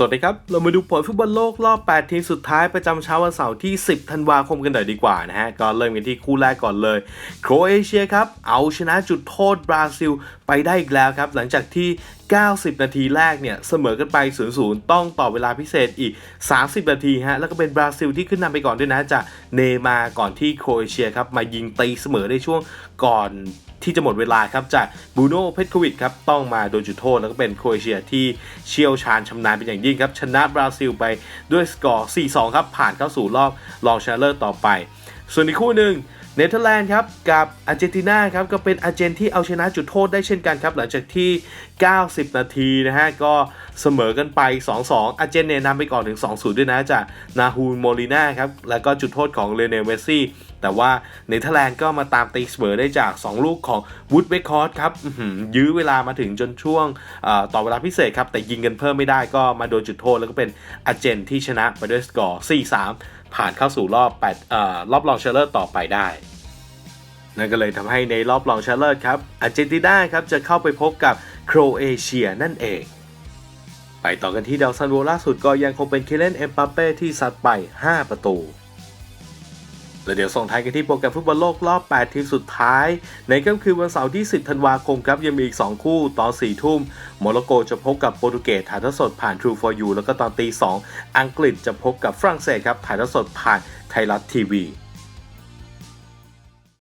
สวัสดีครับ เรามาดูผลฟุตบอลโลกรอบ 8 ทีมสุดท้ายประจำเช้าวันเสาร์ที่ 10 ธันวาคมกันหน่อยดีกว่านะฮะ ก็เริ่มกันที่คู่แรกก่อนเลย โครเอเชียครับ เอาชนะจุดโทษบราซิลไปได้อีกแล้วครับ หลังจากที่ 90 นาทีแรกเนี่ย เสมอกันไป 0-0 ต้องต่อเวลาพิเศษอีก 30 นาทีฮะ แล้วก็เป็นบราซิลที่ขึ้นนำไปก่อนด้วยนะจากเนมาก่อนที่โครเอเชียครับมายิงตีเสมอในช่วงก่อน ที่จะหมดเวลาครับจากบูโน่เพชรโควิดครับต้องมาโดนจุดโทษแล้วก็เป็นโครเอเชียที่เชี่ยวชาญชำนาญเป็นอย่างยิ่งครับชนะบราซิลไปด้วยสกอร์ 4-2 ครับผ่านเข้าสู่รอบรองชนะเลิศต่อไป ส่วนอีกคู่หนึ่งเนเธอร์แลนด์ครับกับอาร์เจนตินาครับก็เป็นอาร์เจนที่เอาชนะจุดโทษได้เช่นกันครับหลังจากที่ 90 นาทีนะฮะก็เสมอกันไป 2-2 อาร์เจนเนี่ยนำไปก่อนถึง 2-0 ด้วยนะจากนาฮูนโมลิน่าครับแล้วก็จุดโทษของเลเนลเมสซี่ แต่ว่าเนเธอร์แลนด์ก็มาตามตีเสมอได้จาก 2 ลูกของวูดเบคคอร์ครับยื้อเวลามาถึงจนช่วงต่อเวลาพิเศษครับ แต่ยิงกันเพิ่มไม่ได้ก็มาโดนจุดโทษ แล้วก็เป็นอาเจนที่ชนะไปด้วยสกอร์ 4-3 ผ่านเข้าสู่รอบ8เอ่อรอบรองชนะเลิศต่อไปได้นั่นก็เลยทำให้ในรอบรองชนะเลิศครับอาร์เจนตินาครับจะเข้าไปพบกับโครเอเชียนั่นเอง ไปต่อกันที่ดาวซันโวล่าสุดก็ยังคงเป็นเคเลนเอ็มปาเป้ที่ซัดไป 5 ประตู และเดี๋ยวส่งท้ายกันที่โปรแกรมฟุตบอลโลกรอบ 8 ทีมสุดท้าย ในค่ำคืนวันเสาร์ที่ 10 ธันวาคมครับยังมีอีก 2 คู่ตอน 4 ทุ่มโมร็อกโกจะพบกับโปรตุเกสถ่ายทอดสดผ่าน True for You แล้วก็ตอนตี 2 อังกฤษจะพบกับฝรั่งเศสครับถ่ายทอดสดผ่านไทยรัฐทีวี